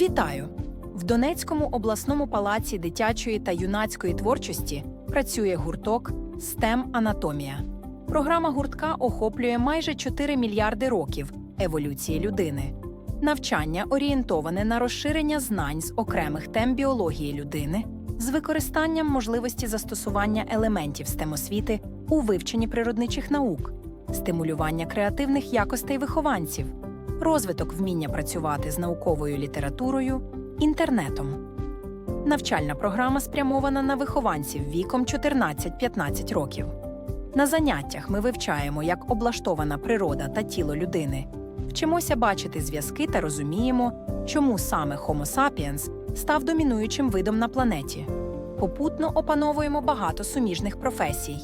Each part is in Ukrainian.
Вітаю! В Донецькому обласному палаці дитячої та юнацької творчості працює гурток STEM Анатомія. Програма гуртка охоплює майже 4 мільярди років еволюції людини. Навчання орієнтоване на розширення знань з окремих тем біології людини з використанням можливості застосування елементів STEM-освіти у вивченні природничих наук, стимулювання креативних якостей вихованців, розвиток вміння працювати з науковою літературою, інтернетом. Навчальна програма спрямована на вихованців віком 14-15 років. На заняттях ми вивчаємо, як облаштована природа та тіло людини, вчимося бачити зв'язки та розуміємо, чому саме Homo sapiens став домінуючим видом на планеті. Попутно опановуємо багато суміжних професій: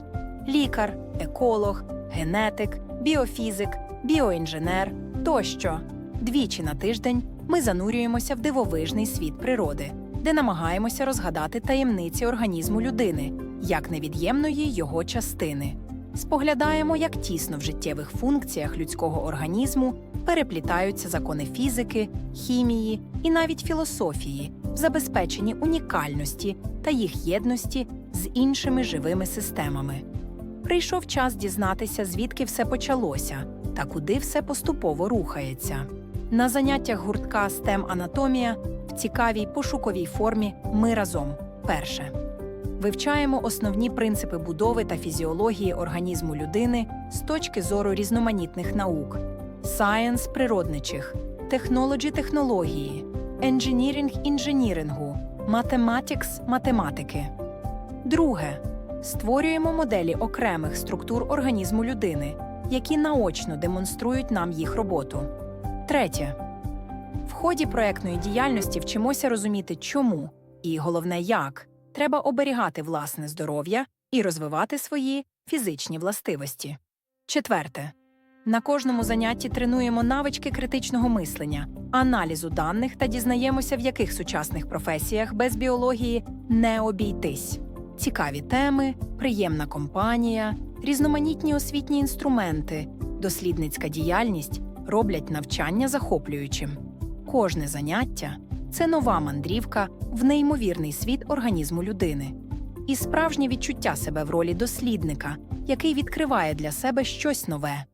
лікар, еколог, генетик, біофізик, біоінженер тощо. Двічі на тиждень ми занурюємося в дивовижний світ природи, де намагаємося розгадати таємниці організму людини як невід'ємної його частини. Споглядаємо, як тісно в життєвих функціях людського організму переплітаються закони фізики, хімії і навіть філософії в забезпеченні унікальності та їх єдності з іншими живими системами. Прийшов час дізнатися, звідки все почалося та куди все поступово рухається. На заняттях гуртка STEM Анатомія в цікавій пошуковій формі ми разом. Перше. Вивчаємо основні принципи будови та фізіології організму людини з точки зору різноманітних наук: Science – природничих, технологі технології, ендженірінг інженірингу, Mathematics – математики. Друге. Створюємо моделі окремих структур організму людини, які наочно демонструють нам їх роботу. Третє. В ході проектної діяльності вчимося розуміти, чому і головне, як треба оберігати власне здоров'я і розвивати свої фізичні властивості. Четверте. На кожному занятті тренуємо навички критичного мислення, аналізу даних та дізнаємося, в яких сучасних професіях без біології не обійтись. Цікаві теми, приємна компанія, різноманітні освітні інструменти, дослідницька діяльність роблять навчання захоплюючим. Кожне заняття це нова мандрівка в неймовірний світ організму людини і справжнє відчуття себе в ролі дослідника, який відкриває для себе щось нове.